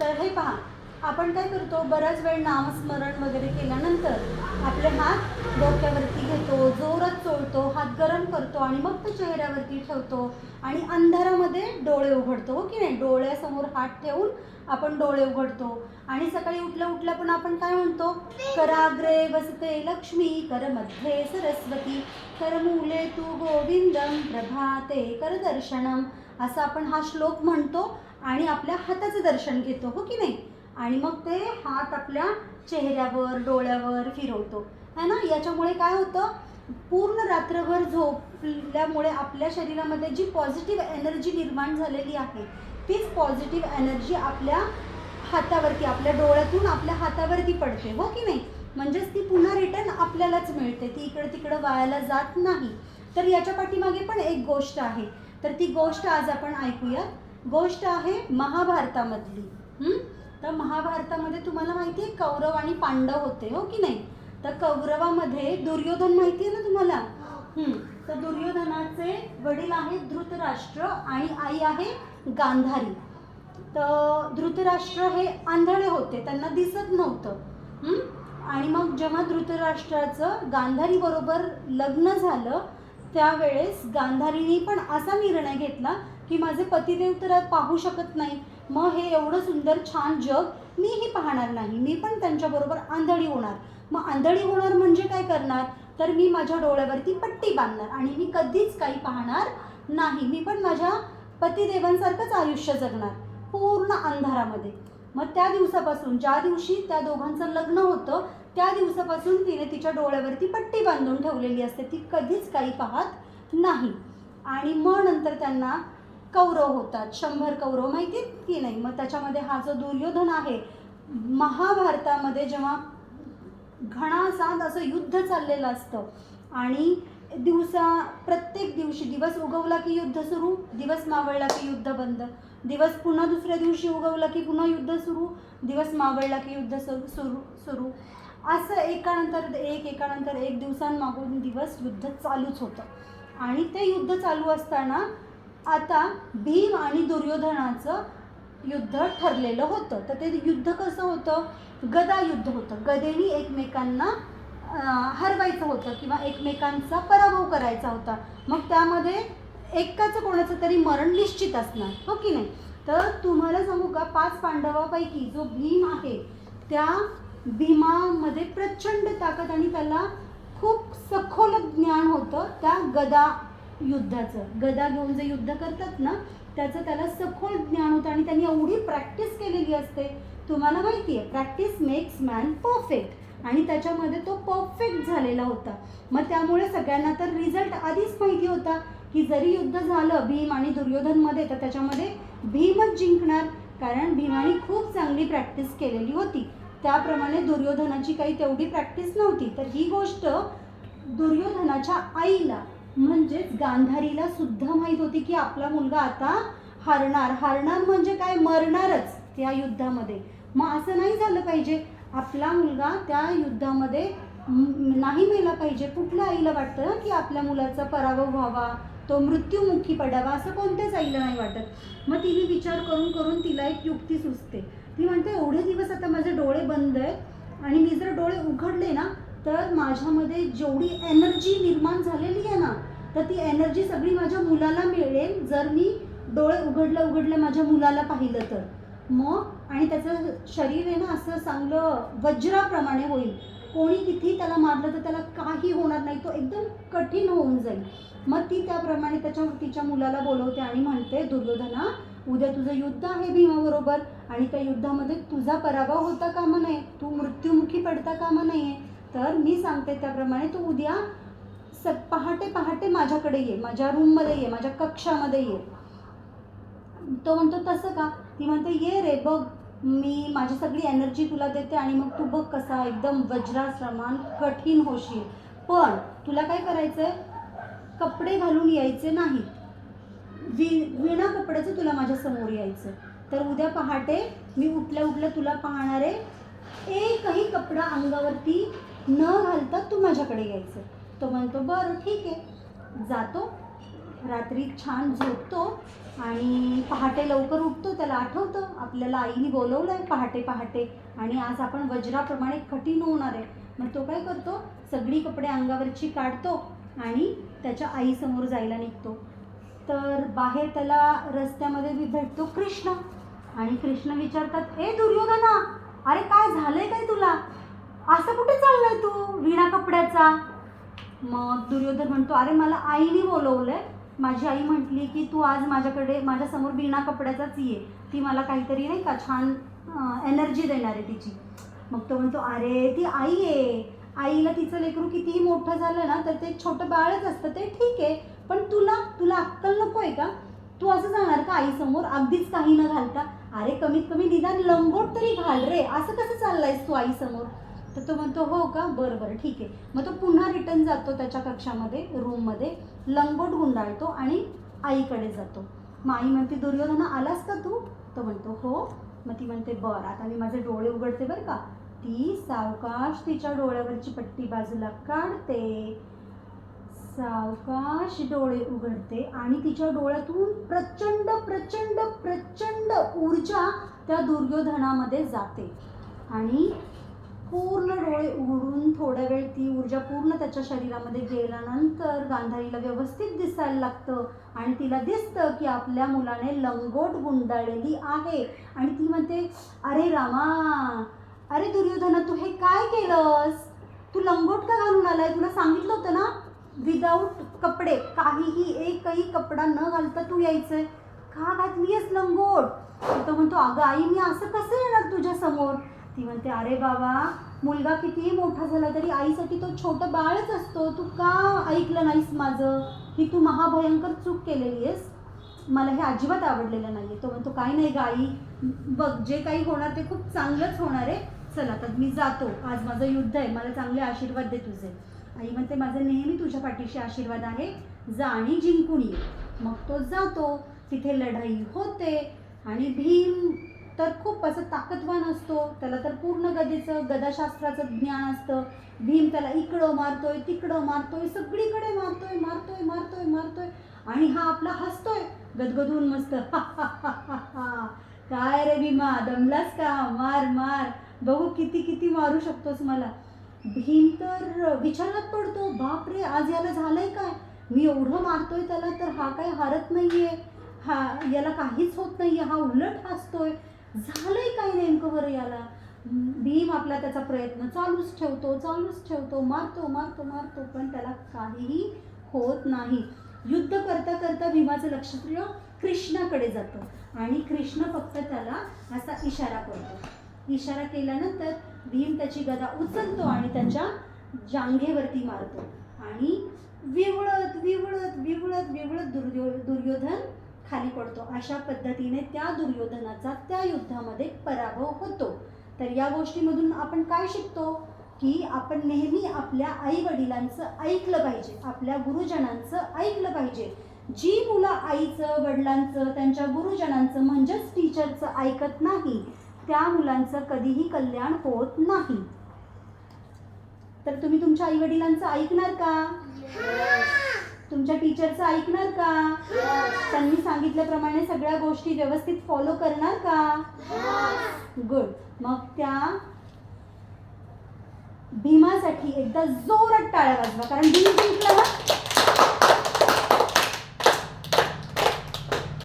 तर हे पहा आपण काय करतो बराच वेळ नामस्मरण वगैरे केल्यानंतर आपले हात डोक्यावरती घेतो जोरात चोळतो हात गरम करतो आणि मग तो चेहऱ्यावरती ठेवतो आणि अंधारामध्ये डोळे उघडतो हो की नाही? डोळ्यासमोर हात ठेवून आपण डोळे उघडतो. आणि सकाळी उठल्या उठल्या पण आपण काय म्हणतो? कराग्रे वसते लक्ष्मी कर मध्ये सरस्वती कर मुले तू गोविंदम प्रभाते कर दर्शनम. असा आपण हा श्लोक म्हणतो आणि आपल्या हाताचं दर्शन घेतो हो की नाही? आणि मग ते हात आपल्या चेहऱ्यावर डोळ्यावर फिरवतो. है ना? याच्यामुळे काय होतं? पूर्ण रात्रभर झोपल्यामुळे आपल्या शरीरामध्ये जी पॉझिटिव्ह एनर्जी निर्माण झालेली आहे तीच पॉझिटिव्ह एनर्जी आपल्या हातावरती आपल्या डोळ्यातून आपल्या हातावरती पडते हो की नाही? म्हणजेच ती पुन्हा रिटर्न आपल्यालाच मिळते. ती इकडं तिकडं वायाला जात नाही. तर याच्या पाठीमागे पण एक गोष्ट आहे. तर ती गोष्ट आज आपण ऐकूयात. गोष्ट आहे महाभारतामधली. तर महाभारतामध्ये तुम्हाला माहिती आहे कौरव आणि पांडव होते हो की नाही? तर कौरवामध्ये दुर्योधन माहिती आहे ना तुम्हाला? तर दुर्योधनाचे वडील आहेत धृतराष्ट्र आणि आई आहे गांधारी. तर धृतराष्ट्र हे आंधळे होते त्यांना दिसत नव्हतं. आणि मग जेव्हा धृतराष्ट्राचं गांधारी बरोबर लग्न झालं त्यावेळेस गांधारीने पण असा निर्णय घेतला की माझे पतिदेव तर पाहू शकत नाही. मग हे एवढं सुंदर छान जग मीही पाहणार नाही. मी पण त्यांच्याबरोबर आंधळी होणार. मग आंधळी होणार म्हणजे काय करणार? तर मी माझ्या डोळ्यावरती पट्टी बांधणार आणि मी कधीच काही पाहणार नाही. मी पण माझ्या पतिदेवांसारखंच आयुष्य जगणार पूर्ण अंधारामध्ये. मग त्या दिवसापासून ज्या दिवशी त्या दोघांचं लग्न होतं त्या दिवसापासून तिने तिच्या डोळ्यावरती पट्टी बांधून ठेवलेली असते. ती कधीच काही पाहत नाही. आणि मग नंतर त्यांना कौरव होतात शंभर कौरव माहिती आहेत की नाही? मग त्याच्यामध्ये हा जो दुर्योधन आहे महाभारतामध्ये जेव्हा घणासांद असं युद्ध चाललेलं असतं आणि दिवसा प्रत्येक दिवशी दिवस उगवला की युद्ध सुरू दिवस मावळला की युद्ध बंद दिवस पुन्हा दुसऱ्या दिवशी उगवला की पुन्हा युद्ध सुरू दिवस मावळला की युद्ध सुरू सुरू सुरू. असं एकानंतर एक एकानंतर एक दिवसांमागून दिवस युद्ध चालूच होतं. आणि ते युद्ध चालू असताना आता भीम आणि दुर्योधनाचं युद्ध ठरलेलं होतं. तर ते युद्ध कसं होतं? गदा युद्ध होतं. गदेनी एकमेकांना हरवायचं होतं किंवा एकमेकांचा पराभव करायचा होता. मग त्यामध्ये एकाचं कोणाचं तरी मरण निश्चित असणार हो की नाही? तर तुम्हाला सांगू का पाच पांडवापैकी जो भीम आहे त्या भीमामध्ये प्रचंड ताकद आणि त्याला खूप सखोल ज्ञान होतं. त्या गदा युद्धाचं. गदा घेऊन जे युद्ध करतात ना त्याचं त्याला सखोल ज्ञान होतं आणि त्यांनी एवढी प्रॅक्टिस केलेली असते. तुम्हाला माहिती आहे प्रॅक्टिस मेक्स मॅन परफेक्ट आणि त्याच्यामध्ये तो परफेक्ट झालेला होता. मग त्यामुळे सगळ्यांना तर रिझल्ट आधीच माहिती होता की जरी युद्ध झालं भीम आणि दुर्योधनमध्ये तर त्याच्यामध्ये भीमच जिंकणार. कारण भीमाने खूप चांगली प्रॅक्टिस केलेली होती. त्याप्रमाणे दुर्योधनाची काही तेवढी प्रॅक्टिस नव्हती. तर ही गोष्ट दुर्योधनाच्या आईला म्हणजेच गांधारीला सुद्धा माहीत होती की आपला मुलगा आता हारणार. हारणार म्हणजे काय? मरणारच त्या युद्धामध्ये. मग असं नाही झालं पाहिजे. आपला मुलगा त्या युद्धामध्ये नाही मेला पाहिजे. कुठल्या आईला वाटतं ना की आपल्या मुलाचा पराभव व्हावा? तो मृत्युमुखी पडावा? असं कोणत्याच आईला नाही वाटत. मग तिने विचार करून करून तिला एक युक्ती सुचते. ती म्हणते एवढे दिवस आता माझे डोळे बंद आहेत आणि मी जर डोळे उघडले ना तर माझ्यामध्ये जेवढी एनर्जी निर्माण झालेली आहे ना तर ती एनर्जी सगळी माझ्या मुलाला मिळेल जर मी डोळे उघडलं उघडलं माझ्या मुलाला पाहिलं तर. मग आणि त्याचं शरीर आहे ना असं चांगलं वज्राप्रमाणे होईल. कोणी किती त्याला मारलं तर त्याला काही होणार नाही तो एकदम कठीण होऊन जाईल. मग ती त्याप्रमाणे त्याच्या तिच्या मुलाला बोलवते आणि म्हणते दुर्योधना उद्या तुझं युद्ध आहे भीमाबरोबर आणि त्या युद्धामध्ये तुझा पराभव होता कामा नये. तू मृत्युमुखी पडता कामा नये. तर मी सांगते त्याप्रमाणे तू उद्या स पहाटे पहाटे माझ्याकडे ये माझ्या रूममध्ये ये माझ्या कक्षामध्ये ये. तो म्हणतो तसं का? ती म्हणते ये रे बघ मी माझी सगळी एनर्जी तुला देते आणि मग तू बघ कसा एकदम वज्राश्रमान कठीण होशील. पण तुला काय करायचं आहे कपडे घालून यायचे नाही. वि विणा कपड्याचं तुला माझ्यासमोर यायचं तर उद्या पहाटे मी उठल्या उठल्या तुला पाहणारे एकही कपडा अंगावरती न घालता तू माझ्याकडे यायचं. तो म्हणतो बरं ठीक आहे. जातो. रात्री छान झोपतो आणि पहाटे लवकर उठतो. त्याला आठवतं आपल्याला आईने बोलवलं आहे पहाटे पहाटे. आणि आज आपण वज्राप्रमाणे कठीण होणार आहे. मग तो काय करतो? सगळी कपडे अंगावरची काढतो आणि त्याच्या आईसमोर जायला निघतो. तर बाहेर त्याला रस्त्यामध्ये भेटतो कृष्ण. आणि कृष्ण विचारतात ए दुर्योधना अरे काय झालंय काय तुला? असं कुठे चाललंय तू विणा कपड्याचा? मग दुर्योधन म्हणतो अरे मला आईने बोलवलंय. माझी आई म्हटली की तू आज माझ्याकडे माझ्यासमोर बिना कपड्याचाच ये. ती मला काहीतरी नाही का छान एनर्जी देणार आहे तिची. मग तो म्हणतो अरे ती आई आहे आईला तिचं लेकरू कितीही मोठं झालं ना तर ते छोटं बाळच असतं ते ठीक आहे. पण तुला तुला अक्कल नको आहे का? तू असं जाणार का आईसमोर? अगदीच काही न घालता अरे कमीत कमी निदान लंगोट तरी घाल रे. असं कसं चाललंयस तू आईसमोर? तर तो म्हणतो हो का? बरं बरं ठीक आहे. मग तो पुन्हा रिटर्न जातो त्याच्या कक्षामध्ये रूममध्ये लंगोट गुंडाळतो आणि आईकडे जातो. मग आई म्हणते दुर्योधना आलास का तू? तो म्हणतो हो. मग ती म्हणते बरं आता मी माझे डोळे उघडते बरं का. ती सावकाश तिच्या डोळ्यावरची पट्टी बाजूला काढते. सावकाश डोळे उघडते आणि तिच्या डोळ्यातून प्रचंड प्रचंड प्रचंड ऊर्जा त्या दुर्योधनामध्ये जाते. आणि पूर्ण डोळे उघडून थोड्या वेळ ती ऊर्जा पूर्ण त्याच्या शरीरामध्ये गेल्यानंतर गांधारीला व्यवस्थित दिसायला लागतं आणि तिला दिसतं की आपल्या मुलाने लंगोट गुंडाळलेली आहे. आणि ती म्हणते अरे रामा अरे दुर्योधना तू हे काय केलंस? तू लंगोट का घालून आलाय? तुला सांगितलं होतं ना विदाऊट कपडे काहीही एकही कपडा न घालता तू यायचंय. का घातलीयस लंगोट? तर तो म्हणतो अगं आई मी असं कसं येणार तुझ्या समोर? ती म्हणते अरे बाबा मुलगा कितीही मोठा झाला तरी आईसाठी तो छोटं बाळच असतो. तू का ऐकलं नाहीस माझं? ही तू महाभयंकर चूक केलेली आहेस. मला हे अजिबात आवडलेलं नाही आहे तो म्हणतो काही नाही ग आई. बघ जे काही होणार ते खूप चांगलंच होणार आहे. चला तर मी जातो. आज माझं युद्ध आहे. मला चांगले आशीर्वाद दे तुझे. आई म्हणते माझं नेहमी तुझ्या पाठीशी आशीर्वाद आहे. जा आणि जिंकून ये. मग तो जातो. तिथे लढाई होते आणि भीम तर खूप असं ताकदवान असतो. त्याला तर पूर्ण गदेचं गदाशास्त्राचं ज्ञान असतं. भीम त्याला इकडं मारतोय तिकडं मारतोय सगळीकडे मारतोय मारतोय मारतोय मारतोय. आणि हा आपला हसतोय. गदगदून मस्त काय रे भीमा दमलास का? मार मार. बघू किती किती मारू शकतोस मला. भीम तर विचारात पडतो. बाप रे आज याला झालंय काय? मी एवढं मारतोय त्याला तर हा काय हारत नाहीये. हा याला काहीच होत नाहीये. हा उलट हसतोय. झालंय काय नेमकं बरं याला? भीम आपला त्याचा प्रयत्न चालूच ठेवतो चालूच ठेवतो. मारतो मारतो मारतो पण त्याला काहीही होत नाही. युद्ध करता करता भीमाचं लक्ष कृष्णाकडे जातं. आणि कृष्ण फक्त त्याला असा इशारा करतो. इशारा केल्यानंतर भीम त्याची गदा उचलतो आणि त्याच्या जांघेवरती मारतो. आणि विवळत विवळत विवळत विवळत दुर्यो दुर्योधन खाली पडतो. अशा पद्धतीने त्या दुर्योधनाचा त्या युद्धामध्ये पराभव होतो. तर या गोष्टीमधून आपण काय शिकतो? की आपण नेहमी आपल्या आई वडिलांचं ऐकलं पाहिजे. आपल्या गुरुजनांचं ऐकलं पाहिजे. जी मुलं आईचं वडिलांचं त्यांच्या गुरुजनांचं म्हणजेच टीचरचं ऐकत नाही त्या मुलांचं कधीही कल्याण होत नाही. तर तुम्ही तुमच्या आई वडिलांचं ऐकणार का? तुमच्या टीचरचं ऐकणार का? त्यांनी सांगितल्याप्रमाणे सगळ्या गोष्टी व्यवस्थित फॉलो करणार का? गुड. मग त्या भीमासाठी एकदा जोरात टाळ्या वाजवा कारण भीम जिंकला